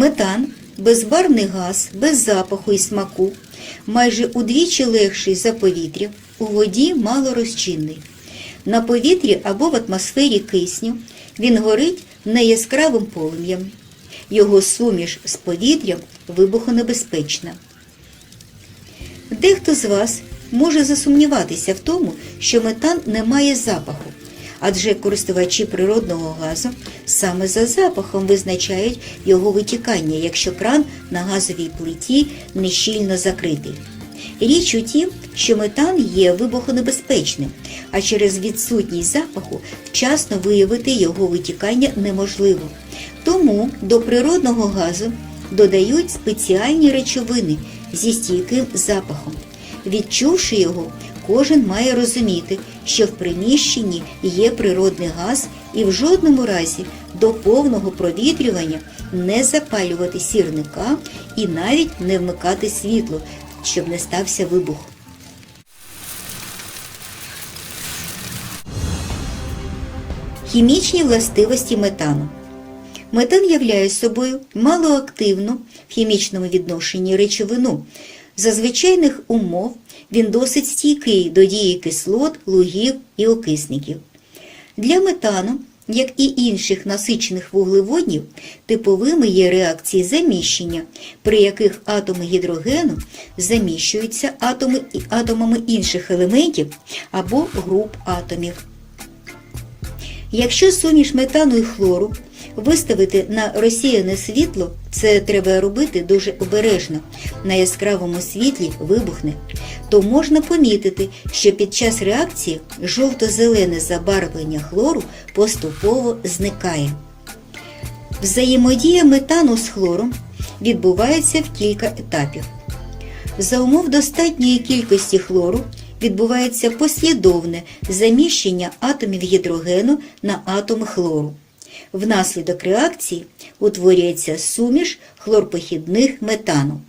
Метан безбарвний газ, без запаху і смаку, майже удвічі легший за повітря, у воді малорозчинний. На повітрі або в атмосфері кисню він горить неяскравим полум'ям. Його суміш з повітрям вибухонебезпечна. Дехто з вас може засумніватися в тому, що метан не має запаху, адже користувачі природного газу саме за запахом визначають його витікання, якщо кран на газовій плиті нещільно закритий. Річ у тім, що метан є вибухонебезпечним, а через відсутність запаху вчасно виявити його витікання неможливо. Тому до природного газу додають спеціальні речовини зі стійким запахом. Відчувши його, кожен має розуміти, що в приміщенні є природний газ і в жодному разі до повного провітрювання не запалювати сірника і навіть не вмикати світло, щоб не стався вибух. Хімічні властивості метану. Метан являє собою малоактивну в хімічному відношенні речовину. За звичайних умов він досить стійкий до дії кислот, лугів і окисників. Для метану, як і інших насичених вуглеводнів, типовими є реакції заміщення, при яких атоми гідрогену заміщуються атоми, атомами інших елементів або груп атомів. Якщо суміш метану і хлору виставити на розсіяне світло, це треба робити дуже обережно, на яскравому світлі вибухне, то можна помітити, що під час реакції жовто-зелене забарвлення хлору поступово зникає. Взаємодія метану з хлором відбувається в кілька етапів. За умов достатньої кількості хлору відбувається послідовне заміщення атомів гідрогену на атоми хлору. Внаслідок реакції утворюється суміш хлорпохідних метану.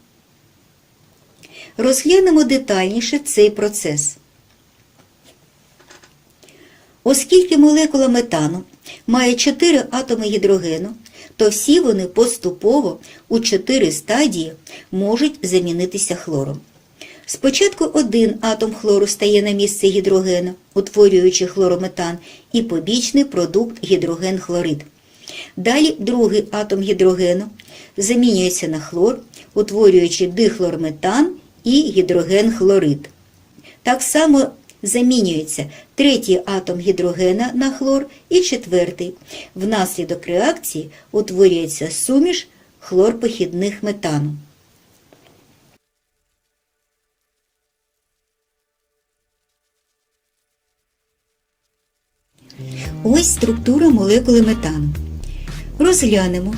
Розглянемо детальніше цей процес. Оскільки молекула метану має 4 атоми гідрогену, то всі вони поступово у 4 стадії можуть замінитися хлором. Спочатку один атом хлору стає на місце гідрогена, утворюючи хлорометан, і побічний продукт гідроген-хлорид. Далі другий атом гідрогену замінюється на хлор, утворюючи дихлорметан і гідроген-хлорид. Так само замінюється третій атом гідрогена на хлор і четвертий. Внаслідок реакції утворюється суміш хлорпохідних метану. Ось структура молекули метану. Розглянемо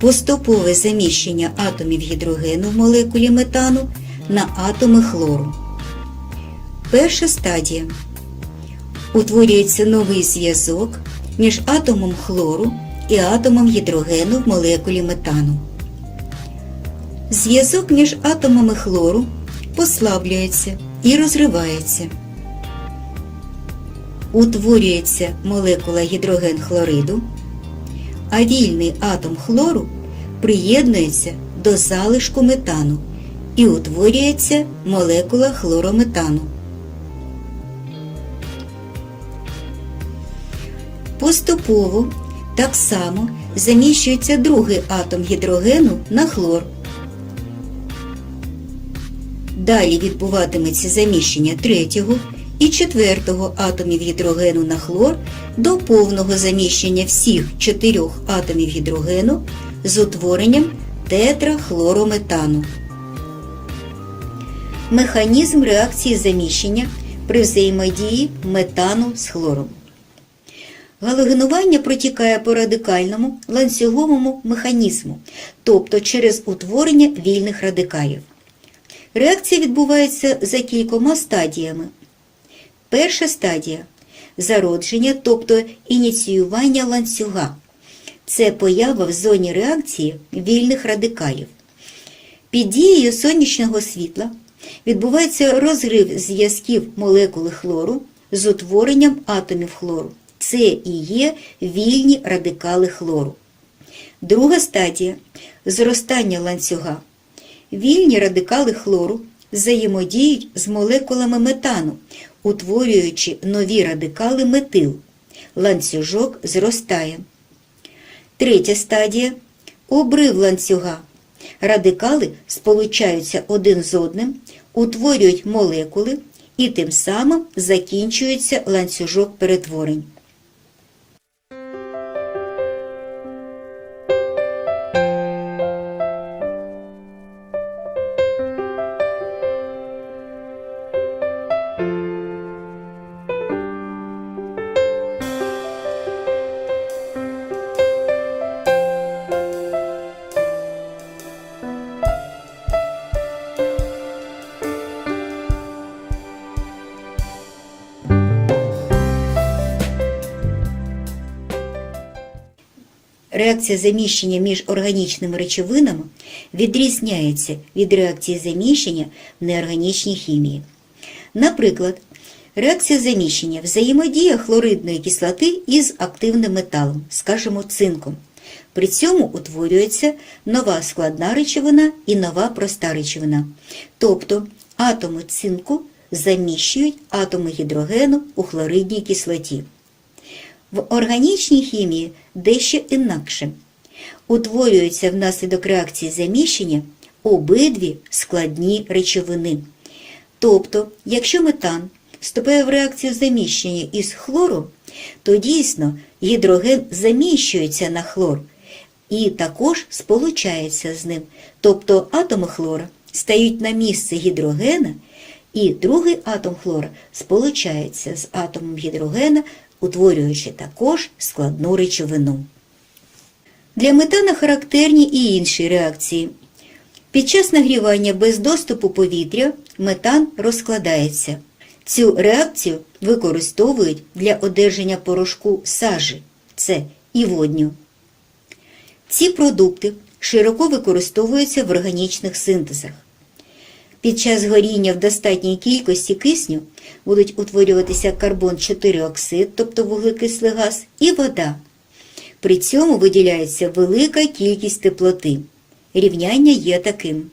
поступове заміщення атомів гідрогену в молекулі метану на атоми хлору. Перша стадія. Утворюється новий зв'язок між атомом хлору і атомом гідрогену в молекулі метану. Зв'язок між атомами хлору послаблюється і розривається. Утворюється молекула гідроген-хлориду, а вільний атом хлору приєднується до залишку метану і утворюється молекула хлорометану. Поступово так само заміщується другий атом гідрогену на хлор. Далі відбуватиметься заміщення третього і четвертого атомів гідрогену на хлор до повного заміщення всіх чотирьох атомів гідрогену з утворенням тетрахлорометану. Механізм реакції заміщення при взаємодії метану з хлором. Галогенування протікає по радикальному ланцюговому механізму, тобто через утворення вільних радикалів. Реакція відбувається за кількома стадіями. Перша стадія зародження, тобто ініціювання ланцюга. Це поява в зоні реакції вільних радикалів. Під дією сонячного світла відбувається розрив зв'язків молекули хлору з утворенням атомів хлору. Це і є вільні радикали хлору. Друга стадія зростання ланцюга. Вільні радикали хлору взаємодіють з молекулами метану, утворюючи нові радикали метил. Ланцюжок зростає. Третя стадія обрив ланцюга. Радикали сполучаються один з одним, утворюють молекули і тим самим закінчується ланцюжок перетворень. Реакція заміщення між органічними речовинами відрізняється від реакції заміщення в неорганічній хімії. Наприклад, реакція заміщення взаємодія хлоридної кислоти із активним металом, скажімо, цинком. При цьому утворюється нова складна речовина і нова проста речовина. Тобто атоми цинку заміщують атоми гідрогену у хлоридній кислоті. В органічній хімії дещо інакше. Утворюються внаслідок реакції заміщення обидві складні речовини. Тобто, якщо метан вступає в реакцію заміщення із хлором, то дійсно гідроген заміщується на хлор і також сполучається з ним. Тобто атоми хлора стають на місце гідрогена, і другий атом хлора сполучається з атомом гідрогена, утворюючи також складну речовину. Для метана характерні і інші реакції. Під час нагрівання без доступу повітря метан розкладається. Цю реакцію використовують для одержання порошку сажі це і водню. Ці продукти широко використовуються в органічних синтезах. Під час горіння в достатній кількості кисню будуть утворюватися карбон 4 оксид, тобто вуглекислий газ, і вода. При цьому виділяється велика кількість теплоти. Рівняння є таким.